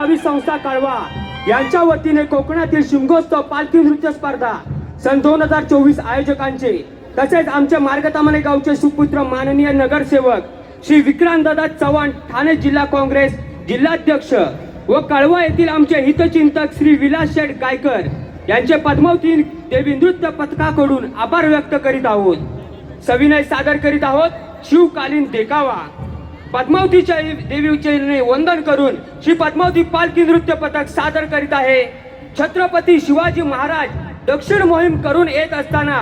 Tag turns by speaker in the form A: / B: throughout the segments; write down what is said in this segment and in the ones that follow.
A: संस्था कळवा यांच्या वतीने कोकणातील शिमगोत्सव पालखी नृत्य स्पर्धा सन दोन हजार चोवीस आयोजकांचे तसेच आमचे मार्गतामने गावचे सुपुत्र माननीय नगरसेवक श्री विक्रांत दादा चव्हाण ठाणे जिल्हा काँग्रेस जिल्हाध्यक्ष व कळवा येथील आमचे हितचिंतक श्री विलास शेठ गायकर यांचे पद्मावती देवी नृत्य पथकाकडून आभार व्यक्त करीत आहोत. सविनय सादर करीत आहोत. शिवकालीन देखावा. पद्मावतीच्या देवीचे वंदन करून श्री पद्मावती पालखी नृत्य पथक सादर करीत आहे. छत्रपती शिवाजी महाराज दक्षिण मोहीम करून येत असताना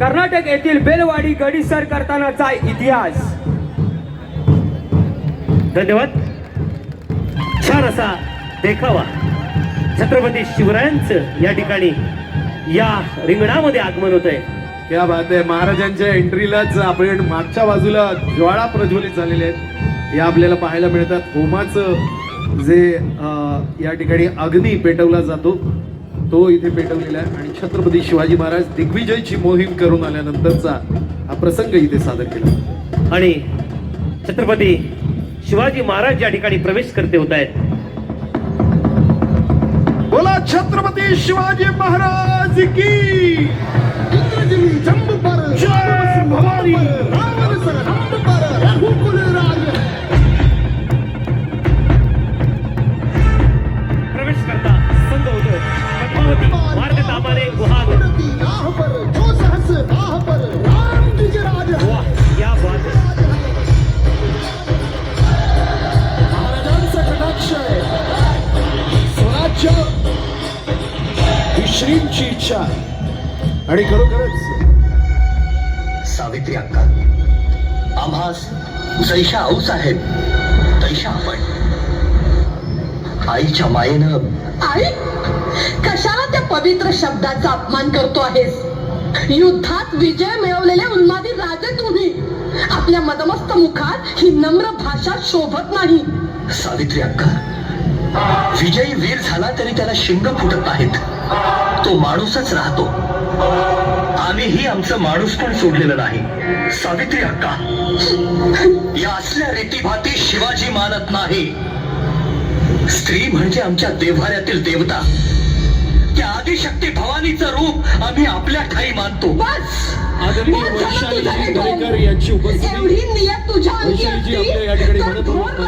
A: कर्नाटक येथील बेलवाडी गडी सर करतानाचा इतिहास.
B: धन्यवाद. छान असा देखावा. छत्रपती शिवरायांचं या ठिकाणी या रिंगणामध्ये आगमन होत आहे
C: क्या बात आहे. महाराजांच्या एंट्रीलाच आपण मागच्या बाजूला ज्वाळा प्रज्वलित झालेले आहेत. हे आपल्याला पाहायला मिळतात. होमाचं जे या ठिकाणी अग्नी पेटवला जातो तो इथे पेटवलेला आहे. आणि छत्रपती शिवाजी महाराज दिग्विजयची मोहीम करून आल्यानंतरचा हा प्रसंग इथे सादर केला
B: आणि छत्रपती शिवाजी महाराज या ठिकाणी प्रवेश करते होत आहेत.
C: बोला छत्रपती शिवाजी महाराज की!
D: मायेनं
E: आई कशाला त्या पवित्र शब्दाचा अपमान करतो आहेस? युद्धात विजय मिळवलेले उन्मादी राजे तुम्ही. आपल्या मदमस्त मुखात ही नम्र भाषा शोभत नाही.
D: सावित्री अक्का विजयी वीर झाला तरी त्याला शिंग फुटत नाहीत. तो माणूसच राहतो. आम्हीही आमचं माणूस पण सोडलेलं नाही. सावित्री अक्का या असल्या रीतीभाती शिवाजी मानत नाही. स्त्री म्हणजे आमच्या देव्हाऱ्यातील देवता. त्या आदिशक्ती भवानीचं रूप आम्ही आपल्या ठाई मानतो.
C: यांची उपस्थिती. वैशालीजी आपल्या या ठिकाणी मनपूर्वक-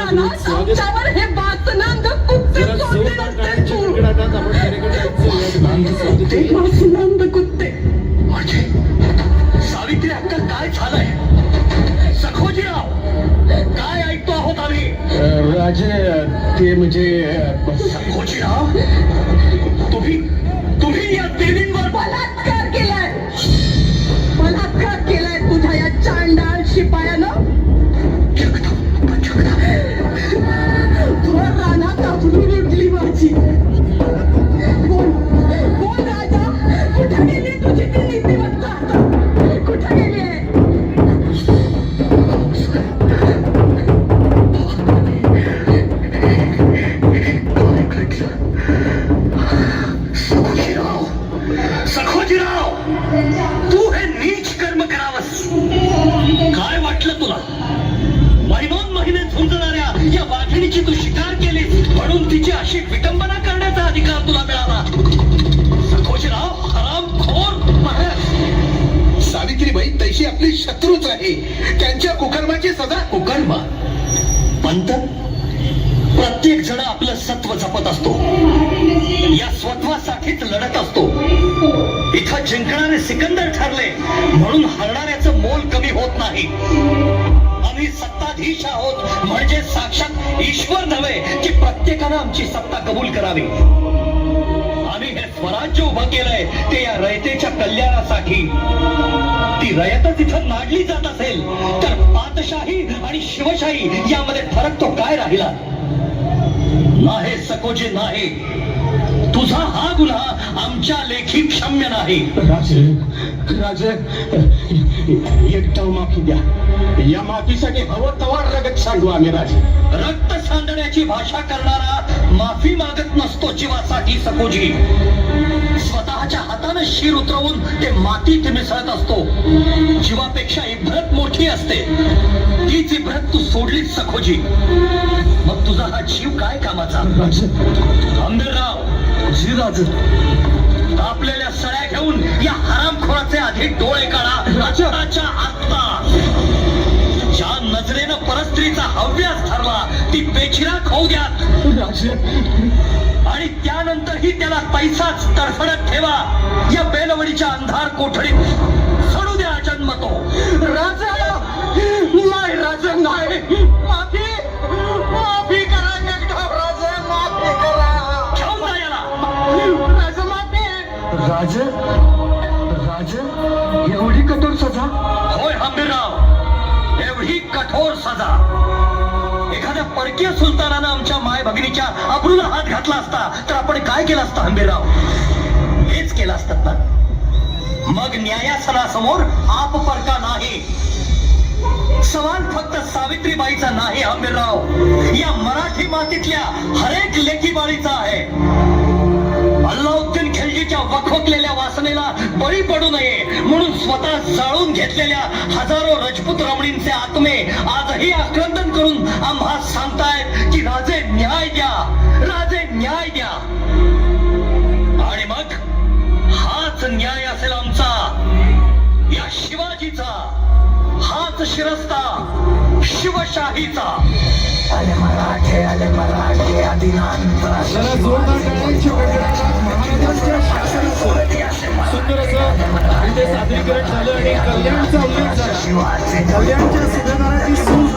D: 고창에게 जण आपलं सत्व जपत असतो. या स्वत्वासाठीच लढत असतो. इथं जिंकणारे सिकंदर ठरले म्हणून हरणाऱ्याचं मोल कमी होत नाही. आम्ही सत्ताधीश आहोत म्हणजे साक्षात ईश्वर नव्हे की प्रत्येकानं आमची सत्ता कबूल करावी. आम्ही हे स्वराज्य उभं केलंय ते या रयतेच्या कल्याणासाठी. ती रयतच इथं नाडली जात असेल तर पातशाही आणि शिवशाही यामध्ये फरक तो काय राहिला? नाही सकोचे नाही. तुझा हा गुन्हा आमच्या लेखी क्षम्य नाही.
F: राजे राजे एकटाव माफी द्या. या माफीसाठी हवं तवा रगत सांडू आम्ही राजे.
D: रक्त सांडण्याची भाषा करणारा माफी मागत नसतो जीवासाठी सकोजी स्वतः स्वतःच्या हातानं शिर उतरवून ते मातीत मिसळत असतो. जीवापेक्षा इब्रत मोठी असते. तीच इब्रत तू सोडलीच सखोजी. मग तुझा हा जीव काय कामाचा? आंबेरराव जी राज आपल्याला सळ्या घेऊन या हरामखोराचे आधी डोळे काढा. आत्ता परस्त्रीचा हव्यास ठरला ती बेचिराग होऊ द्या. आणि त्यानंतरही त्याला पैसाच तडफडत ठेवा. या बेलवडीच्या अंधार कोठडीत सोडू द्या जन्म तो.
F: राजा नाही राजा नाही माफी माफी करा राजा माफी करा.
D: घेऊन जा याला.
F: राजा माफी.
D: राज राज एवढी कठोर सजा? होय हंबीरराव. एवढी कठोर सजा. एखाद्या परकीय सुलतानानं आमच्या माय भगिनीच्या अब्रूला हात घातला असता तर आपण काय केलं असतं हंबीरराव? हेच केलं असतात ना. मग न्यायासनासमोर आप परका नाही. सवाल फक्त सावित्रीबाईचा नाही हंबीरराव. या मराठी मातीतल्या हरेक लेखीबाळीचा आहे. अल्लाउद्दीन खिलजीच्या वासनेला बळी पडू नये म्हणून स्वतः जाळून घेतलेल्या हजारो रजपूत रमणींचे आत्मे आजही आक्रंदन करून आम्हा सांगतायत की राजे न्याय द्या. राजे न्याय द्या. आणि मग हाच न्याय असेल आमचा. या शिवाजीचा हाच शिरस्ता शिवशाहीचा.
C: महाराजांच्या शासनाचं सुंदर असं इथे सादरीकरण झालं आणि कल्याणचा उल्लेख झाला. कल्याणच्या सुभेदाराची सूज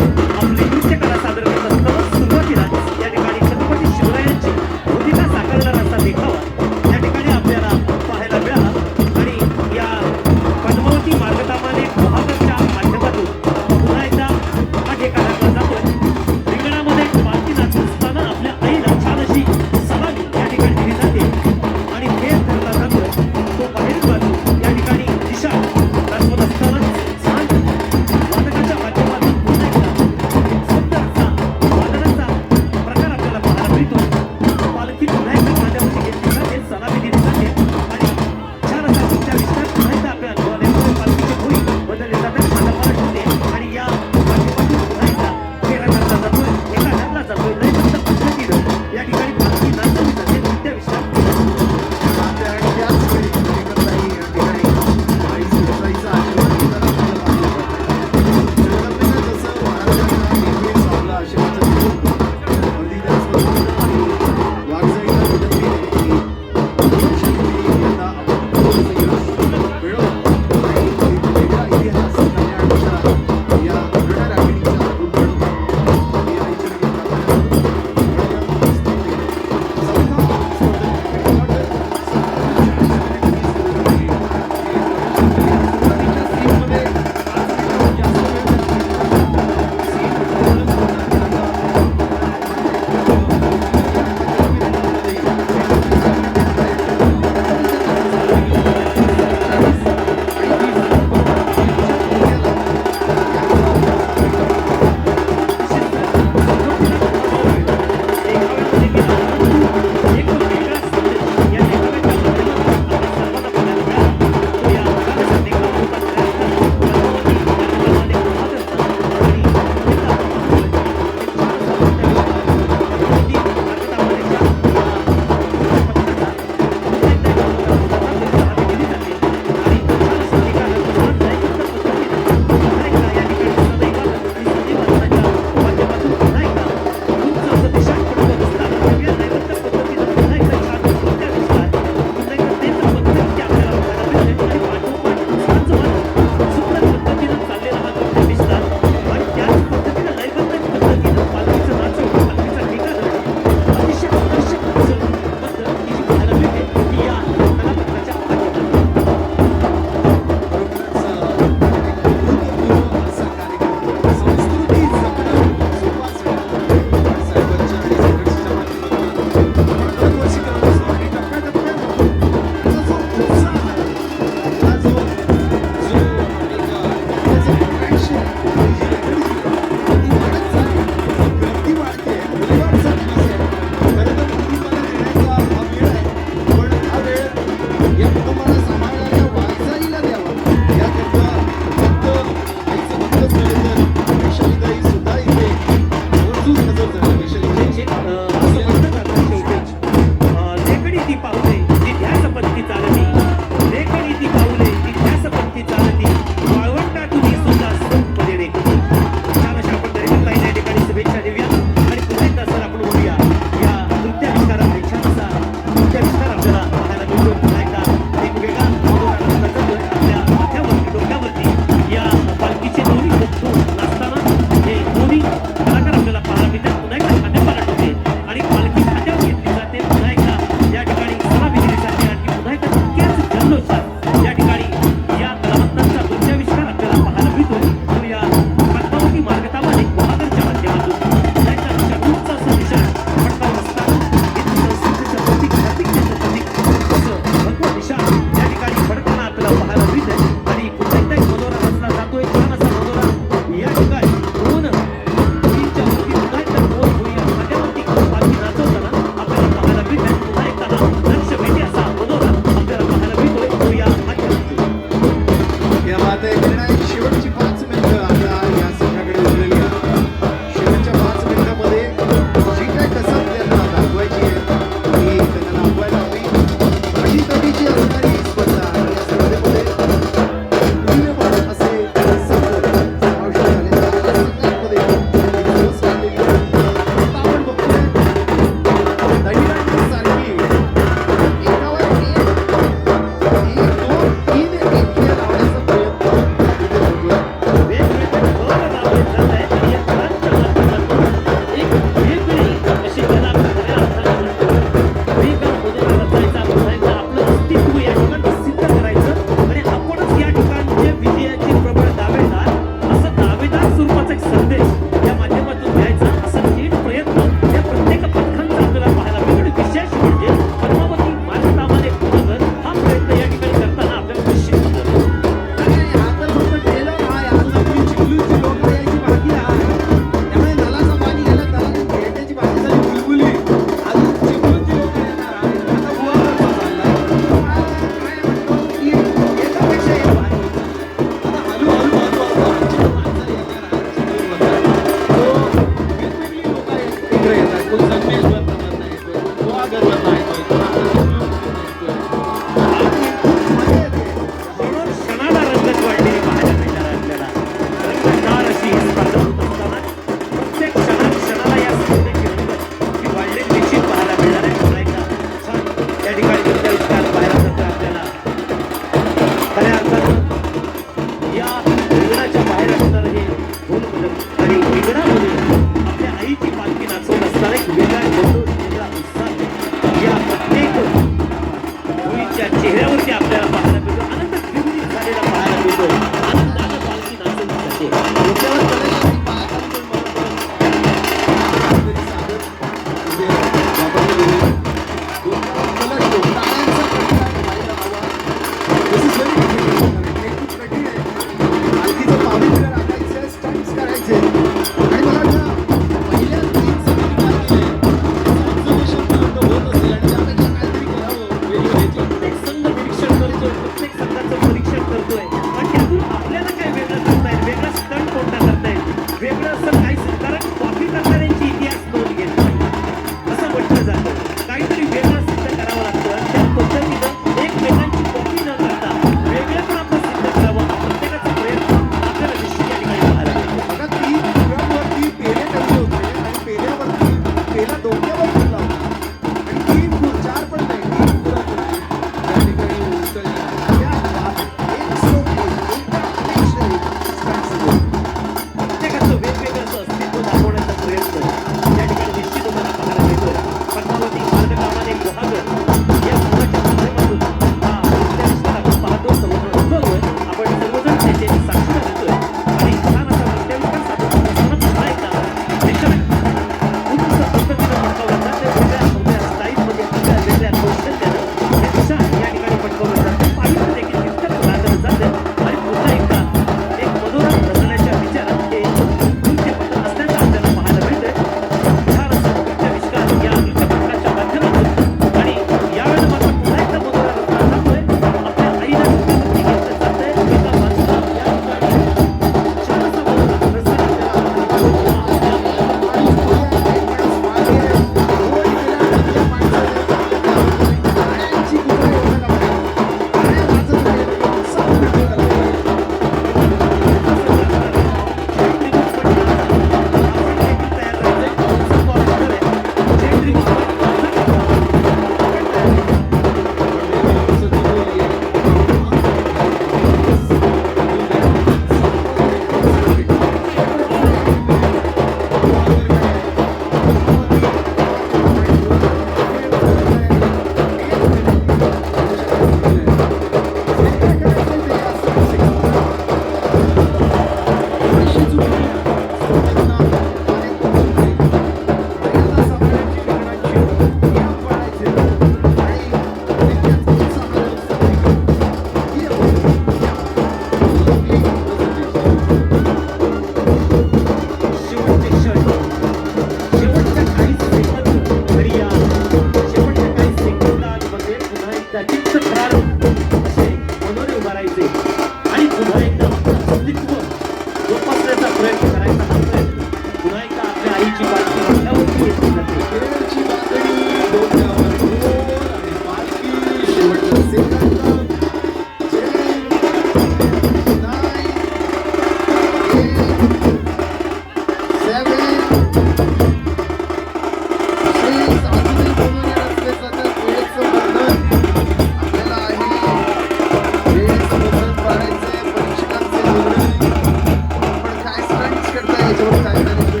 B: 이제저렇게 갈.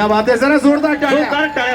B: क्या
C: बात है जरा
B: जोरदार टाळ्या.